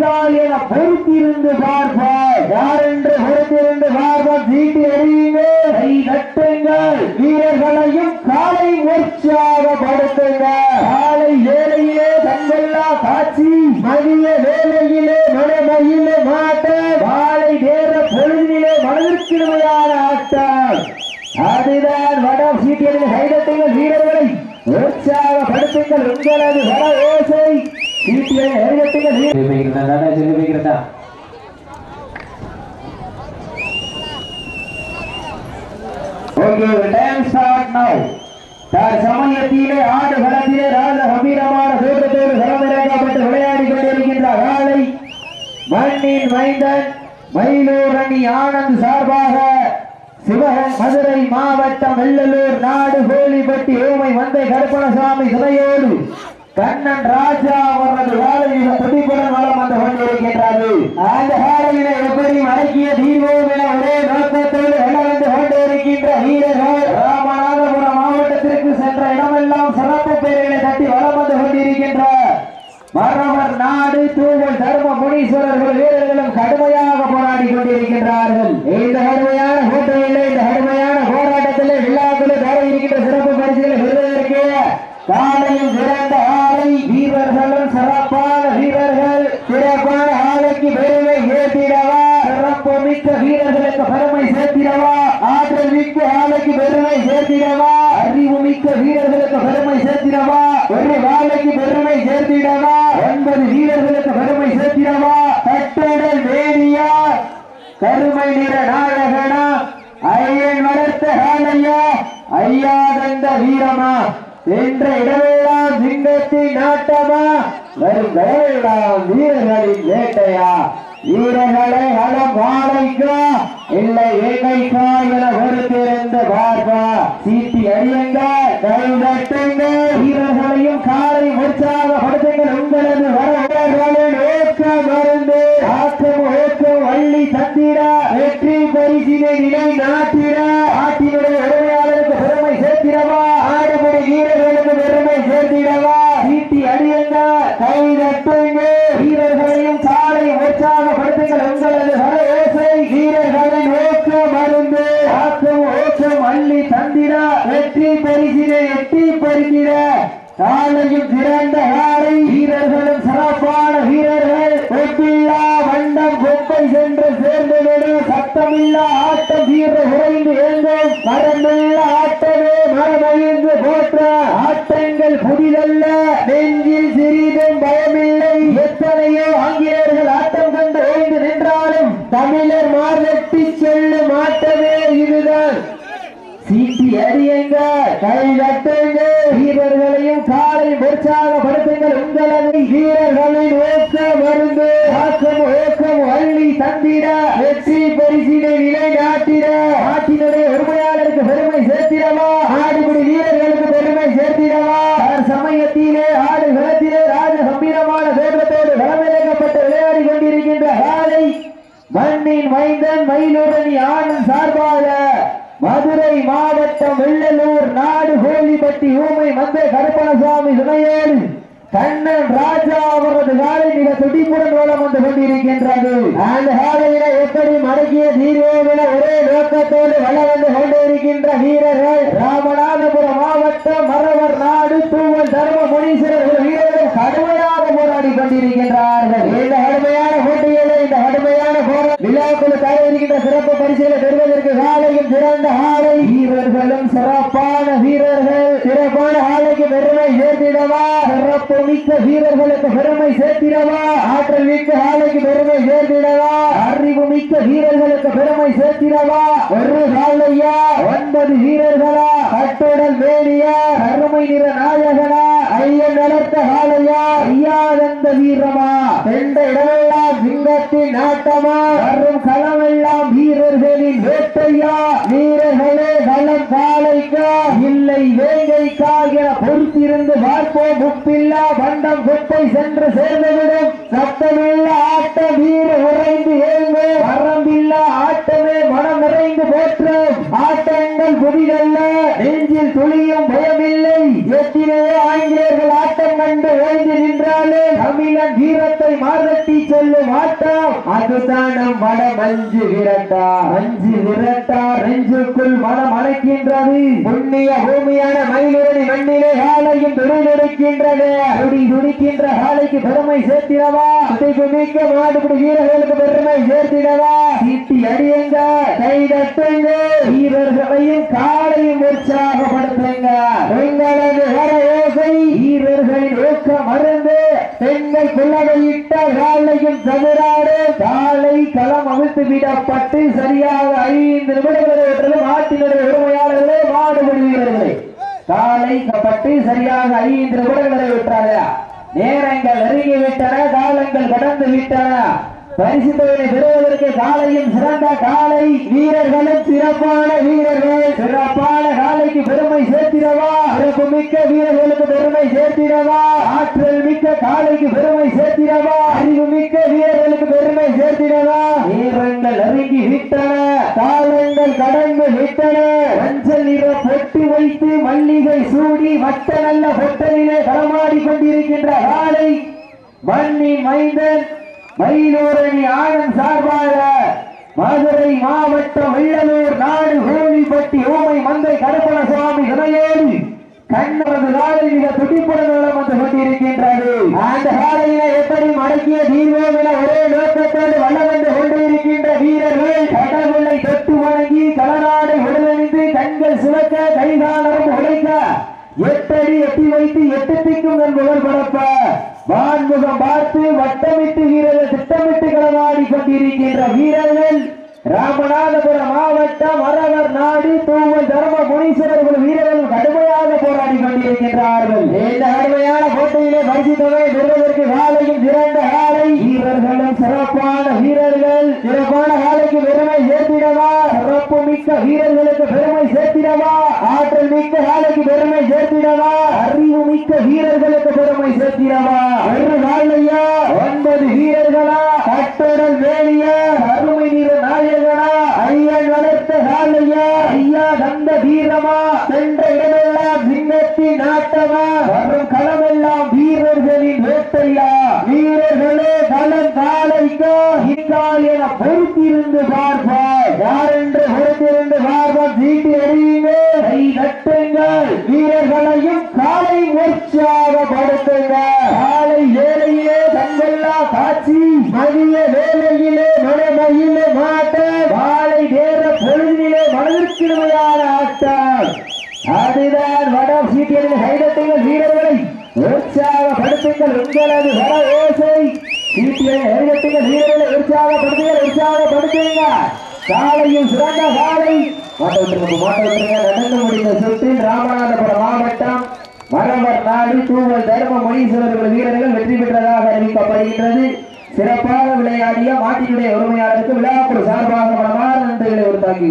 வேங்கைக்கால் என பொறுத்திருந்து பார்ப்பார் யார் என்று பொறுத்திருந்து பார்ப்பார் சீட்டி அறியுங்க கை தட்டுங்கள் வீரர்களையும் காலை உற்சாகப்படுத்துங்க காலை வேலையிலே தங்கல்லா காட்சி மதிய வேலையிலே மனமையிலே மாட்ட காலை நேர பொழுதிலே மனதிற்கிழமையான ஆட்டம் அதுதான் வட சீட்டியர்கள் கைதட்டுங்கள் வீரர்களை உற்சாகப்படுத்துங்கள் உங்களது வர ஓசை சீட்டியை கைதட்டுங்கள் வீரர் தெரிவிக்கிறதா தானே தெரிவிக்கிறதா ஓகே டைம் ஸ்டார்ட் நவ் ஆடு களத்திலே ராஜ கம்பீரமான களமிறக்கப்பட்டு விளையாடி கொண்டிருக்கின்ற காலை மண்ணின் மைந்தன் மயிலூர் அணி ஆனந்த் சார்பாக சிவகங்கை மதுரை மாவட்டம் வெள்ளலூர் நாடு கோழிப்பட்டி ஓமை மந்தை கருப்பணசாமி சிலையோடு கண்ணன் ராஜா அவரது காலை மிக வளம் வந்து கொண்டிருக்கின்றது அந்த காலையில எப்படி அடக்கிய தீர்வோம் என ஒரே நோக்கத்தோடு வளர்ந்து கொண்டிருக்கின்ற வீரர்கள் ராமநாதபுரம் மாவட்டத்திற்கு சென்ற இடமெல்லாம் சிறப்பு பெயர்களை தட்டி வளம் வந்து கொண்டிருக்கின்ற மரவர் நாடு தூவல் தர்ம முனீஸ்வரர்கள் வீரர்களும் கடுமையாக போராடி கொண்டிருக்கின்றார்கள் இந்த கடுமையான போட்டியிலே இந்த கடுமையான போராட்டத்தில் விழாக்களில் தர இருக்கின்ற சிறப்பு பரிசுகளை பெறுவதற்கு காலையில் சிறந்த ஆலை வீரர்களும் சிறப்பான வீரர்கள் சிறப்பான ஆலைக்கு பெருமை ஏற்றிடவா சிறப்பு மிக்க வீரர்களுக்கு பெருமை சேர்த்திடவா? ஆற்றல் மிக்க ஆலைக்கு பெருமை சேர்த்திடவா? அறிவு மிக்க வீரர்களுக்கு பெருமை சேர்த்திடவா ஒரு வாழைக்கு பெருமை சேர்த்திடவா ஒன்பது வீரர்களுக்கு பெருமை சேர்த்திடவா கட்டடல் வேணியா கருமை நிற நாயகனா ஐயன் வளர்த்த காலையா ஐயா தந்த வீரமா? என்ற இடமெல்லாம் சிங்கத்தின் நாட்டமா? வரும் வேளாண் வீரர்களின் வேட்டையா? வீரர்களை களம் வாழைக்கா? இல்லை ஏகைக்கா என பொறுத்திருந்து பார்ப்பா சீட்டி அடியுங்க கைதட்டுங்க வீரர்களையும் காலை உற்சாகப்படுத்துங்கள் உங்களது வரவேற்களின் ஏற்க மருந்து ஆக்கம் ஓக்கம் வள்ளி தந்திட வெற்றி பரிசினை நிலை நாட்டிட ஆட்டினுடைய உரிமையாளருக்கு பெருமை சேர்த்திடவா ஆடுபடி வீரர்களுக்கு பெருமை சேர்த்திடவா சீட்டி அடியுங்க கை தட்டுங்க வீரர்களையும் காலை உற்சாகப்படுத்துங்கள் உங்களது வர ஓசை வீரர்களின் ஓக்க மருந்து ஆக்கம் ஓக்கம் அள்ளி தந்திட வெற்றி பரிசினை எட்டி பறித்திட காலையும் சிறந்த காலை வீரர்களும் சிறப்பான வீரர்கள். ஒப்பில்லா வண்டம் கொப்பை சென்று சேர்ந்து விடும் சத்தமில்லா ஆட்டம் வீர உறைந்து எங்கும் மரமில்லா ஆட்டமே மரமகிழ்ந்து போற்ற. ஆட்டங்கள் புதிதல்ல. நெஞ்சில் சிறிதும் பயமில்லை. எத்தனையோ ஆங்கிலேயர்கள் ஆட்டம் கண்டு ஓய்ந்து நின்றாலும் தமிழர் மார்வெட்டி செல்லும் ஆட்டம் சீட்டி கை தட்டுங்க வீரர்களையும் காலை முற்சாக உங்களது வீரர்களின் ஓக்க மருந்து ஆக்கம் ஓக்கம் வள்ளி தந்திட வெற்றி பரிசினை நிலை நாட்டிட நாட்டினுடைய உரிமையாளருக்கு பெருமை சேர்த்திடவா ஆடுபடி வீரர்களுக்கு பெருமை சேர்த்திடவா சமயத்திலே ஆடு களத்திலே ராஜ கம்பீரமான தோற்றத்தோடு களமிறக்கப்பட்டு விளையாடி கொண்டிருக்கின்ற காலை மண்ணின் மைந்தன் மயிலுரணி ஆனந்த் சார்பாக மதுரை மாவட்டம் வெள்ளலூர் நாடு கோழிப்பட்டி ஊமை மந்தை கருப்பணசாமி துணையோடு கண்ணன் ராஜா அவரது காலை மிக துடிப்புடன் வளம் வந்து கொண்டிருக்கின்றது. அந்த காலையில எப்படி மடக்கிய தீர்வோம் ஒரே நோக்கத்தோடு வள வந்து கொண்டிருக்கின்ற வீரர்கள் ராமநாதபுரம் மாவட்டம் மரவர் நாடு தூவல் தர்ம முனீஸ்வரர் வீரர்கள் கடுமையாக போராடி கொண்டிருக்கின்றார்கள். இந்த கடுமையான போட்டிகளை இந்த கடுமையான போரா விழாக்குழு தர இருக்கின்ற சிறப்பு பரிசுகளை பெறுவதற்கு காலையும் சிறந்த ஆலை வீரர்களும் சிறப்பான பெருமை சேர்த்திடவா சிறப்பு மிக்க வீரர்களுக்கு பெருமை சேர்த்திடவா? ஆற்றல் மிக்க ஆலைக்கு பெருமை சேர்த்திடவா அறிவு மிக்க வீரர்களுக்கு பெருமை சேர்த்திடவா? ஒரு காலையா? ஒன்பது வீரர்களா? கட்டுடல் வேணியா கருமை நிற நாயகனா? ஐயன் வளர்த்த காலையா ஐயாதந்த வீரமா? சென்ற இடமெல்லாம் சிங்கத்தின் நாட்டமா களமெல்லாம் வீரர்களின் வேட்டையா? வீரர்களே களம் காலைக்கா இல்லை வேங்கைக்கா என பொறுத்திருந்து பார்ப்போம் முப்பில்லா பண்டம் குப்பை சென்று சேர்ந்துவிடும். சத்தமில்ல ஆட்ட வீர உறைந்து ஏங்கு வரம்பில்லா ஆட்டமே மனம் நிறைந்து போற்று. ஆட்டங்கள் புதிதல்ல நெஞ்சில் துளியும் பயமில்லை. எத்தினே ஆங்கிலேயர்கள் ஆட்டம் கண்டு ஓய்ந்து நின்றாலே தமிழன் வீரத்தை மாதட்டி செல்லும் ஆட்டம். அதுதான் நம் வட மஞ்சு விரட்டா. மஞ்சு விரட்டா. நெஞ்சுக்குள் மனம் அழைக்கின்றது. புண்ணிய பூமியான மயிலுரணி மண்ணிலே காலையும் துடிதுடிக்கின்றது துடி துடிக்கின்ற காலைக்கு பெருமை சேர்த்திடவா? துடிப்பு மிக்க மாடுபிடி வீரர்களுக்கு பெருமை சேர்த்திடவா? சீட்டி அடியுங்க. கை தட்டுங்க. வீரர்களையும் காலையும் உற்சாகப்படுத்துங்க. எங்களது வர ஓசை வீரர்களின் ஊக்கம் மருந்து பெண்ணை குள்ளவையிட்டால் காலையும் சதுராடு காலை களம் அவிழ்த்து விடப்பட்டு சரியாக ஐந்து நிமிடங்கள் வென்றது உரிமையாளர்களே மாடுபடி வீரர்களே. காலை பட்டு சரியாக ஐந்து நிமிடங்களை விட்டாங்க நேரங்கள் நெருங்கி விட்டன காலங்கள் கடந்து விட்டன. பரிசு தொகையை பெறுவதற்கு காலையும் சிறந்த காலை வீரர்களும் சிறப்பான வீரர்கள். சிறப்பான காலைக்கு பெருமை சேர்த்திடவா? சிறப்பு மிக்க வீரர்களுக்கு பெருமை சேர்த்திடவா? ஆற்றல் மிக்க காலைக்கு பெருமை சேர்த்திடவா? அறிவு மிக்க வீரர்களுக்கு பெருமை சேர்த்திடவா? வீரங்கள் நெருங்கி விட்டன காலங்கள் கடந்து விட்டன. மஞ்சள் நிற பொட்டு வைத்து மல்லிகை சூடி வட்ட நல்ல பொட்டலிலே களமாடி கொண்டிருக்கின்ற காலை மண்ணின் மைந்தன் மயிலூரணி ஆனந்த் சார்பாக மதுரை மாவட்டம் வெள்ளலூர் நாடு கோழிப்பட்டி ஊமை மந்தை கருப்பண சுவாமி இணையேறி கண்ணரது காலை மிக துடிப்புடன் வளம் வந்து கொண்டிருக்கின்றது. அந்த காலையில எப்படி மடக்கிய தீர்வோம் என ஒரே நோக்கத்தோடு வளம் வந்து கொண்டிருக்கின்ற வீரர்கள் கடவுளை தொட்டு வணங்கி கலநாடை உடலணிந்து கண்கள் சிவக்க கைகாலம் உடைக்க எட்டடி எட்டி வைத்து எட்டு திக்கும் என்பவர் பரப்ப வான்முகம் பார்த்து வட்டமிட்டு கொண்டிருக்கின்ற வீரர்கள் ராமநாதபுரம் மாவட்டம் அரவர் நாடு தூவல் தர்ம முனீஸ்வரர் குழு வீரர்கள் கடுமையாக போராடி கொண்டிருக்கின்றார்கள். இந்த கடுமையான போட்டியிலே பரிசு தொகை பெறுவதற்கு காலையும் சிறந்த காலை. வீரர்களும் சிறப்பான வீரர்கள். சிறப்பான காலைக்கு பெருமை சேர்த்திடவா? சிறப்பு மிக்க வீரர்களுக்கு பெருமை சேர்த்திடவா? ஆற்றல் மிக்க வேலைக்கு பெருமை சேர்த்திடவா? அறிவு மிக்க வீரர்களுக்கு பெருமை சேர்த்திடவா? ஒரு வாழ்லையா ஒன்பது வீரர்களா? கட்டடல் வேலையா? அருமை நிற நாயகனா ஐயன் வளர்த்த காலையா ஐயா தந்த வீரமா சென்ற இடமெல்லாம் சிங்கத்தின் நாட்டமா வரும் களமெல்லாம் வீரர்களின் வேட்டையா வீரர்களே களம் காலைக்கா இக்கால் என பொறுத்திருந்து பார்ப்பார் யார் என்று பொறுத்திருந்து பார்ப்போம் சீட்டி அறியுங்க கை தட்டுங்கள் வீரர்களையும் காலை உற்சாகப்படுத்துங்க காலை வேலையிலே தங்கல்லா காட்சி மதிய வேலையிலே மனமையிலே மாட்ட காலை நேர பொழுதிலே ஆட்டம். அதுதான் வடம் சீட்டியடில் கைதட்டுங்கள் வீரர்களை உற்சாகப்படுத்துங்கள். உங்களது வர ஓசை சீட்டியை கைதட்டுங்கள் வீரர்களை உற்சாகப்படுத்துங்கள். உற்சாகப்படுத்துங்க. காலையும் சிறந்த காலை மாட்டவற்றுக்கு விட்டுருங்க நடந்து முடிந்த சுற்றில் ராமநாதபுரம் மாவட்டம். மரவர் நாடு தூவல் தர்ம முனீஸ்வரர்கள் வீரர்கள் வெற்றி பெற்றதாக அறிவிக்கப்படுகின்றது. சிறப்பாக விளையாடிய மாட்டினுடைய உரிமையாளருக்கு விழாக்குழு சார்பாக மனமார்ந்த நன்றிகளை உருவாக்கி